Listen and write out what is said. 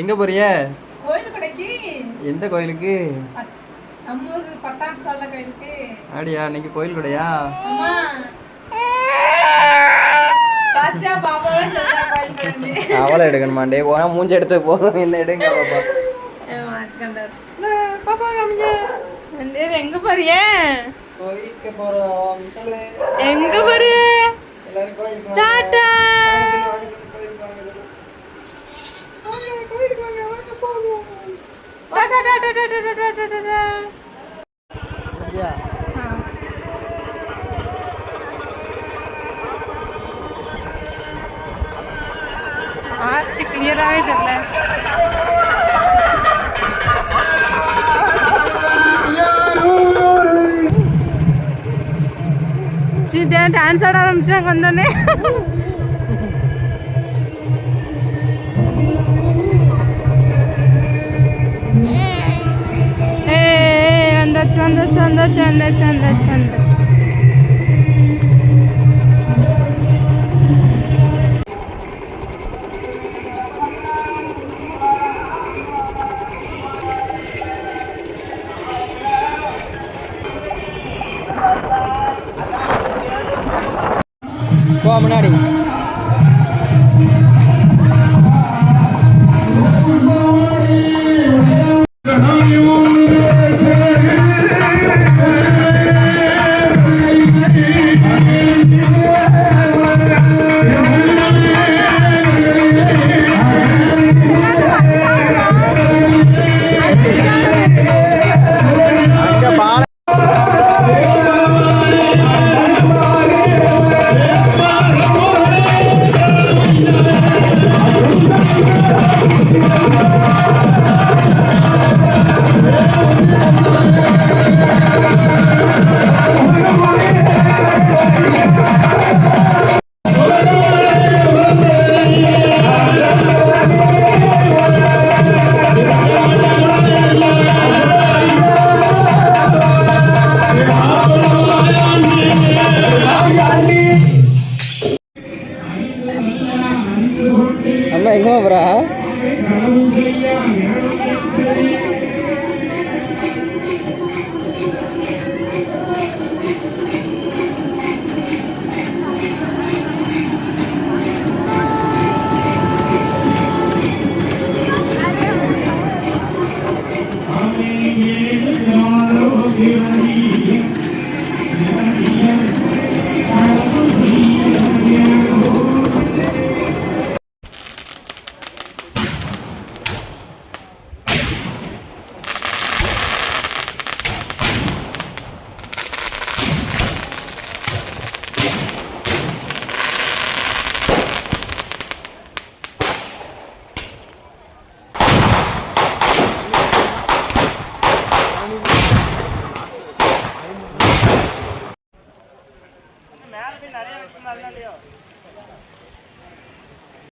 எங்க போறிய எந்த கோயிலுக்கு அப்படியா நீங்க கோயில் கடையா அவளை எடுக்கணுமாண்டே போனா மூஞ்சி எடுத்து போதும் என்ன எடுங்க பாப்பா எங்க போறிய போறோம் எங்க Ya. Artık yer aydınlar. Şimdi dance ஆட ஆரம்பிச்சாங்க வந்தோடனே Tende tende tende tende tende. போ முன்னாடி संभव रहा Ronald Leo.